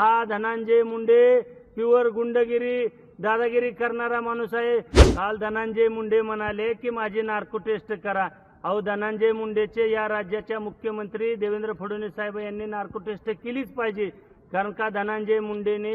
हा धनंजय मुंडे प्युअर गुंडगिरी दादागिरी करणारा माणूस आहे. काल धनंजय मुंडे म्हणाले की माझी नार्को टेस्ट करा. अहो धनंजय मुंडेचे या राज्याच्या मुख्यमंत्री देवेंद्र फडणवीस साहेब यांनी नार्को टेस्ट केलीच पाहिजे. कारण का धनंजय मुंडेने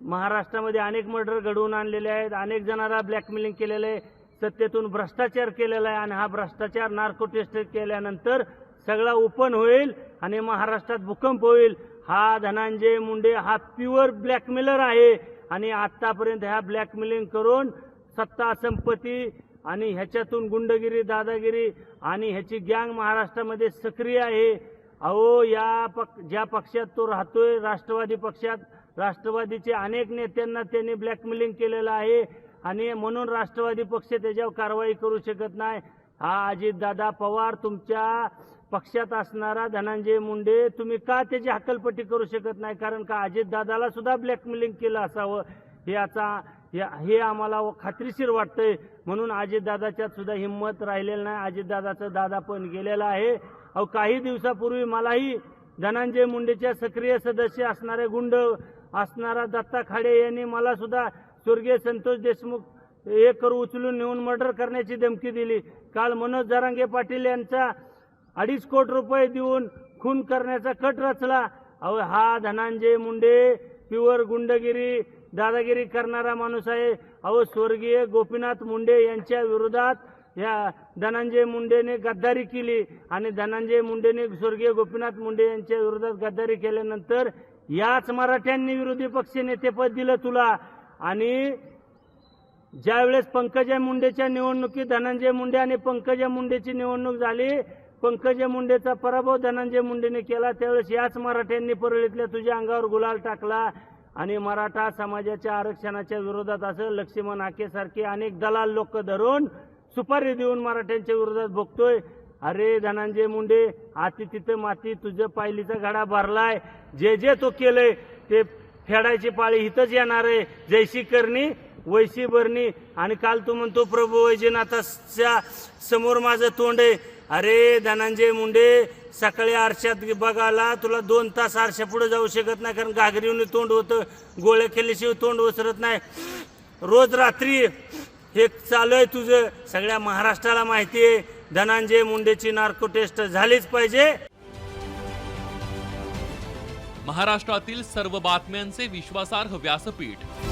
महाराष्ट्रामध्ये अनेक मर्डर घडवून आणलेले आहेत अनेक जणांना ब्लॅकमेलिंग केलेलं आहे सत्तेतून भ्रष्टाचार केलेला आहे आणि हा भ्रष्टाचार नार्को टेस्ट केल्यानंतर सगळा ओपन होईल आणि महाराष्ट्रात भूकंप होईल. हा धनंजय मुंडे हा प्युअर ब्लॅकमेलर आहे. आणि आतापर्यंत ह्या ब्लॅकमेलिंग करून सत्ता संपत्ती आणि ह्याच्यातून गुंडगिरी दादागिरी आणि ह्याची गँग महाराष्ट्रामध्ये सक्रिय आहे. अहो या पक ज्या पक्षात तो राहतोय राष्ट्रवादी पक्षात राष्ट्रवादीचे अनेक नेत्यांना त्यांनी ब्लॅकमेलिंग केलेलं आहे. आणि म्हणून राष्ट्रवादी पक्ष त्याच्यावर कारवाई करू शकत नाही. हा अजितदादा पवार तुमच्या पक्षात असणारा धनंजय मुंडे तुम्ही का त्याची हकलपट्टी करू शकत नाही? कारण का अजितदादाला सुद्धा ब्लॅकमेलिंग केलं असावं? हे याचा या- हे आम्हाला खात्रीशीर वाटतंय. म्हणून अजितदादाच्यात सुद्धा हिंमत राहिलेलं नाही. अजितदादाचं दादा पण गेलेला आहे. अहो काही दिवसापूर्वी मलाही धनंजय मुंडेच्या सक्रिय सदस्य असणारे गुंड असणारा दत्ता खाडे यांनी मला सुद्धा स्वर्गीय संतोष देशमुख हे करू उचलून नेऊन मर्डर करण्याची धमकी दिली. काल मनोज जरांगे पाटील यांचा अडीच कोटी रुपये देऊन खून करण्याचा कट रचला. अहो हा धनंजय मुंडे प्युअर गुंडगिरी दादागिरी करणारा माणूस आहे. अहो स्वर्गीय गोपीनाथ मुंडे यांच्या विरोधात या धनंजय मुंडेने गद्दारी केली आणि धनंजय मुंडेने स्वर्गीय गोपीनाथ मुंडे यांच्या विरोधात गद्दारी केल्यानंतर याच मराठ्यांनी विरोधी पक्ष नेतेपद दिलं तुला. आणि ज्यावेळेस पंकजा मुंडेच्या निवडणुकीत धनंजय मुंडे आणि पंकजा मुंडेची निवडणूक झाली पंकजा मुंडेचा पराभव धनंजय मुंडेने केला त्यावेळेस याच मराठ्यांनी परळीतल्या तुझ्या अंगावर गुलाल टाकला. आणि मराठा समाजाच्या आरक्षणाच्या विरोधात असं लक्ष्मण आकेसारखे अनेक दलाल लोक धरून सुपारी देऊन मराठ्यांच्या विरोधात भोगतोय. अरे धनंजय मुंडे आती तिथं माती तुझं पायलीचा घडा भरलाय. जे जे तो केलंय ते फेडायची पाळी इथंच येणार आहे. जैशी करणी वैशी भरणी. आणि काल तू म्हणतो प्रभू वैजनाथाच्या समोर माझं तोंड आहे. अरे धनंजय मुंडे सकाळी आरशात बघायला तुला दोन तास आरशा पुढे जाऊ शकत नाही कारण घागरीवनी तोंड होतं गोळ्या केल्याशिवाय तोंड ओसरत नाही. रोज रात्री हे चालू आहे तुझं सगळ्या महाराष्ट्राला माहिती आहे धनंजय मुंडेची नार्को टेस्ट झालीच पाहिजे. महाराष्ट्रातील सर्व बातम्यांचे विश्वासार्ह व्यासपीठ.